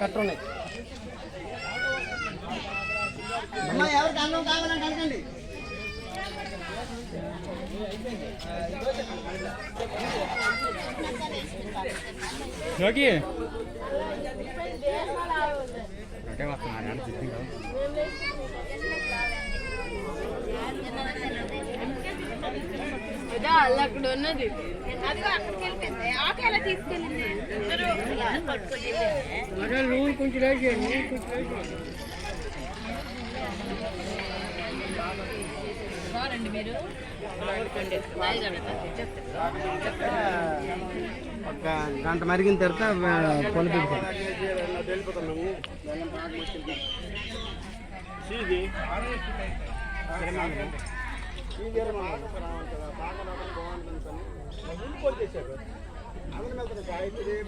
కట్ట ఉన్నాయి అమ్మా ఎవరికి అన్నం కావాలని అడగండి. అలా అక్కడ ఉన్నది. అదిగో అక్కడికి వెళ్ళిపోయింది. ఆకు ఎలా తీసుకెళ్ళింది. నూనె కొంచెం లేట్ చేయండి నూనె కొంచెం లేట్ చేయండి మీరు ఒక గంట మరిగిన తర్వాత పొలి పెడతాం I'm going to make a guy today,